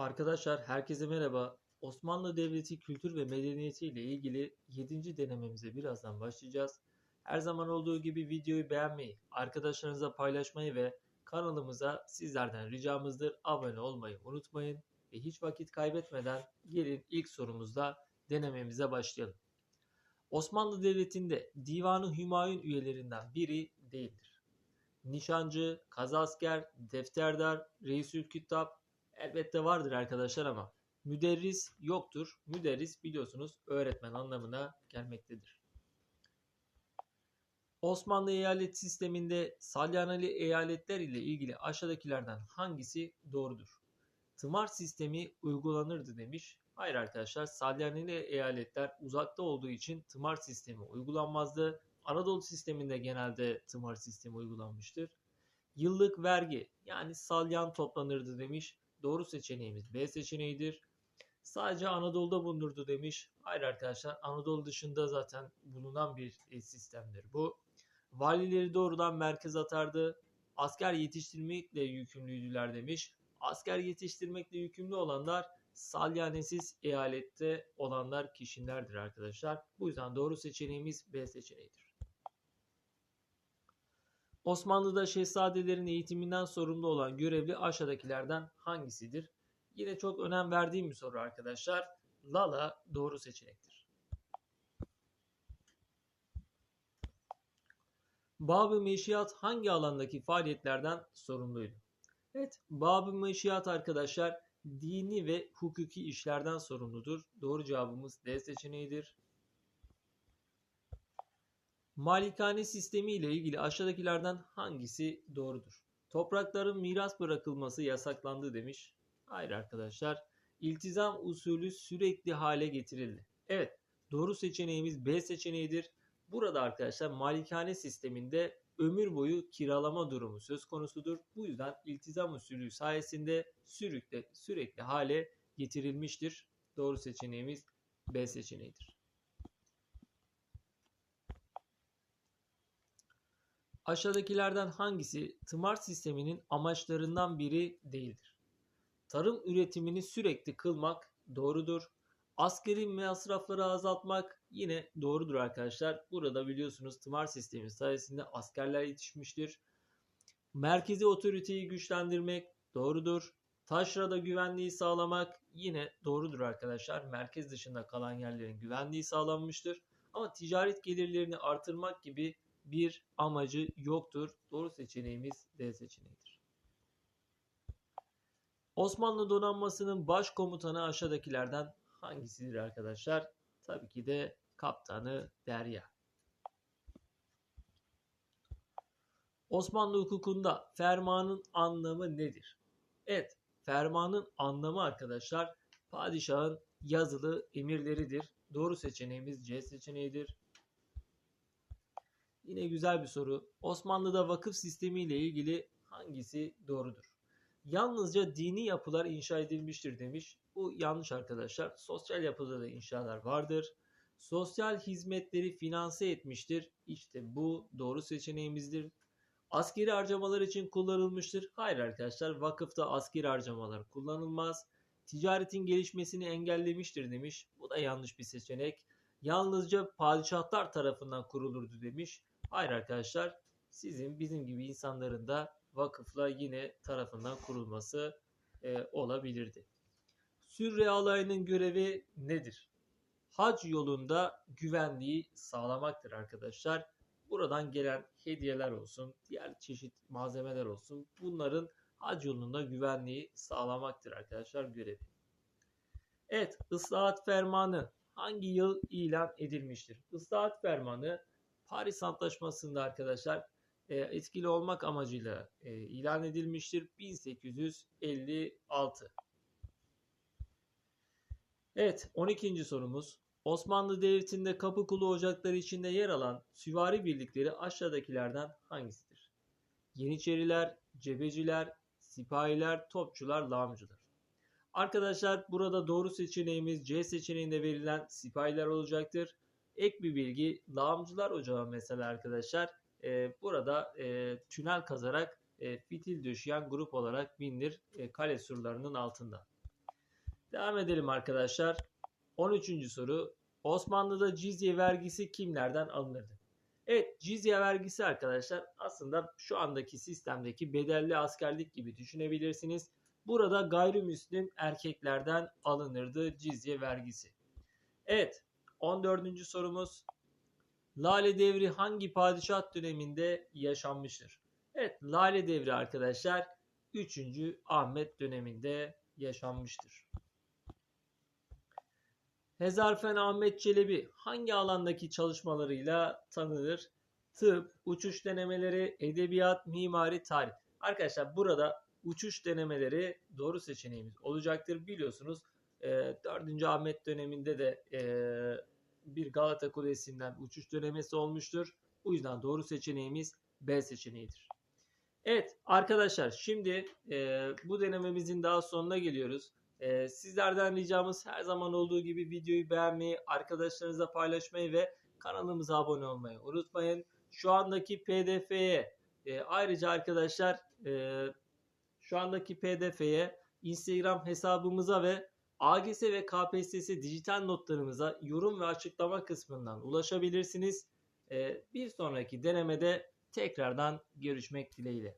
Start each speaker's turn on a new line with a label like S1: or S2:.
S1: Arkadaşlar herkese merhaba. Osmanlı Devleti kültür ve medeniyeti ile ilgili 7. denememize birazdan başlayacağız. Her zaman olduğu gibi videoyu beğenmeyi, arkadaşlarınıza paylaşmayı ve kanalımıza sizlerden ricamızdır abone olmayı unutmayın. Ve hiç vakit kaybetmeden gelin ilk sorumuzla denememize başlayalım. Osmanlı Devleti'nde Divanı Hümayun üyelerinden biri değildir. Nişancı, kazasker, defterdar, reisül küttab elbette vardır arkadaşlar ama müderris yoktur. Müderris biliyorsunuz öğretmen anlamına gelmektedir. Osmanlı eyalet sisteminde salyaneli eyaletler ile ilgili aşağıdakilerden hangisi doğrudur? Tımar sistemi uygulanırdı demiş. Hayır arkadaşlar salyaneli eyaletler uzakta olduğu için tımar sistemi uygulanmazdı. Anadolu sisteminde genelde tımar sistemi uygulanmıştır. Yıllık vergi yani salyan toplanırdı demiş. Doğru seçeneğimiz B seçeneğidir. Sadece Anadolu'da bulunurdu demiş. Hayır arkadaşlar Anadolu dışında zaten bulunan bir e, sistemdir bu. Valileri doğrudan merkez atardı. Asker yetiştirmekle yükümlüydüler demiş. Asker yetiştirmekle yükümlü olanlar salyanesiz eyalette olanlar kişilerdir arkadaşlar. Bu yüzden doğru seçeneğimiz B seçeneğidir. Osmanlı'da şehzadelerin eğitiminden sorumlu olan görevli aşağıdakilerden hangisidir? Yine çok önem verdiğim bir soru arkadaşlar. Lala doğru seçenektir. Bab-ı Meşiyat hangi alandaki faaliyetlerden sorumluydu? Evet, Bab-ı Meşiyat arkadaşlar dini ve hukuki işlerden sorumludur. Doğru cevabımız D seçeneğidir. Malikane sistemi ile ilgili aşağıdakilerden hangisi doğrudur? Toprakların miras bırakılması yasaklandı demiş. Hayır arkadaşlar. İltizam usulü sürekli hale getirildi. Evet doğru seçeneğimiz B seçeneğidir. Burada arkadaşlar malikane sisteminde ömür boyu kiralama durumu söz konusudur. Bu yüzden iltizam usulü sayesinde sürekli, sürekli hale getirilmiştir. Doğru seçeneğimiz B seçeneğidir. Aşağıdakilerden hangisi tımar sisteminin amaçlarından biri değildir? Tarım üretimini sürekli kılmak doğrudur. Askeri masrafları azaltmak yine doğrudur arkadaşlar. Burada biliyorsunuz tımar sistemi sayesinde askerler yetişmiştir. Merkezi otoriteyi güçlendirmek doğrudur. Taşrada güvenliği sağlamak yine doğrudur arkadaşlar. Merkez dışında kalan yerlerin güvenliği sağlanmıştır. Ama ticaret gelirlerini artırmak gibi bir amacı yoktur. Doğru seçeneğimiz D seçeneğidir. Osmanlı donanmasının başkomutanı aşağıdakilerden hangisidir arkadaşlar? Tabii ki de kaptanı Derya. Osmanlı hukukunda fermanın anlamı nedir? Evet, fermanın anlamı arkadaşlar padişahın yazılı emirleridir. Doğru seçeneğimiz C seçeneğidir. Yine güzel bir soru. Osmanlı'da vakıf sistemi ile ilgili hangisi doğrudur? Yalnızca dini yapılar inşa edilmiştir demiş. Bu yanlış arkadaşlar. Sosyal yapıda da inşalar vardır. Sosyal hizmetleri finanse etmiştir. İşte bu doğru seçeneğimizdir. Askeri harcamalar için kullanılmıştır. Hayır arkadaşlar vakıfta askeri harcamalar kullanılmaz. Ticaretin gelişmesini engellemiştir demiş. Bu da yanlış bir seçenek. Yalnızca padişahlar tarafından kurulurdu demiş. Hayır arkadaşlar sizin bizim gibi insanların da vakıfla yine tarafından kurulması e, olabilirdi. Sürre alayının görevi nedir? Hac yolunda güvenliği sağlamaktır arkadaşlar. Buradan gelen hediyeler olsun, diğer çeşit malzemeler olsun. Bunların hac yolunda güvenliği sağlamaktır arkadaşlar görevi. Evet, ıslahat fermanı hangi yıl ilan edilmiştir? Islahat fermanı Paris Antlaşması'nda arkadaşlar e, etkili olmak amacıyla e, ilan edilmiştir. 1856. Evet 12. sorumuz. Osmanlı Devleti'nde kapı kulu ocakları içinde yer alan süvari birlikleri aşağıdakilerden hangisidir? Yeniçeriler, cebeciler, sipahiler, topçular, lağımcılar. Arkadaşlar burada doğru seçeneğimiz C seçeneğinde verilen sipahiler olacaktır. Ek bir bilgi lağımcılar ocağı mesela arkadaşlar e, burada e, tünel kazarak e, fitil döşeyen grup olarak bilinir e, kale surlarının altında. Devam edelim arkadaşlar. 13. soru. Osmanlı'da cizye vergisi kimlerden alınırdı? Evet cizye vergisi arkadaşlar aslında şu andaki sistemdeki bedelli askerlik gibi düşünebilirsiniz. Burada gayrimüslim erkeklerden alınırdı cizye vergisi. Evet 14. sorumuz. Lale devri hangi padişah döneminde yaşanmıştır? Evet Lale devri arkadaşlar 3. Ahmet döneminde yaşanmıştır. Hezarfen Ahmet Çelebi hangi alandaki çalışmalarıyla tanınır? Tıp, uçuş denemeleri, edebiyat, mimari, tarih. Arkadaşlar burada uçuş denemeleri doğru seçeneğimiz olacaktır. Biliyorsunuz 4. Ahmet döneminde de e, bir Galata Kulesi'nden uçuş denemesi olmuştur. Bu yüzden doğru seçeneğimiz B seçeneğidir. Evet arkadaşlar şimdi e, bu denememizin daha sonuna geliyoruz. E, sizlerden ricamız her zaman olduğu gibi videoyu beğenmeyi, arkadaşlarınızla paylaşmayı ve kanalımıza abone olmayı unutmayın. Şu andaki pdf'ye e, ayrıca arkadaşlar e, şu andaki pdf'ye Instagram hesabımıza ve AGS ve KPSS dijital notlarımıza yorum ve açıklama kısmından ulaşabilirsiniz. E, bir sonraki denemede tekrardan görüşmek dileğiyle.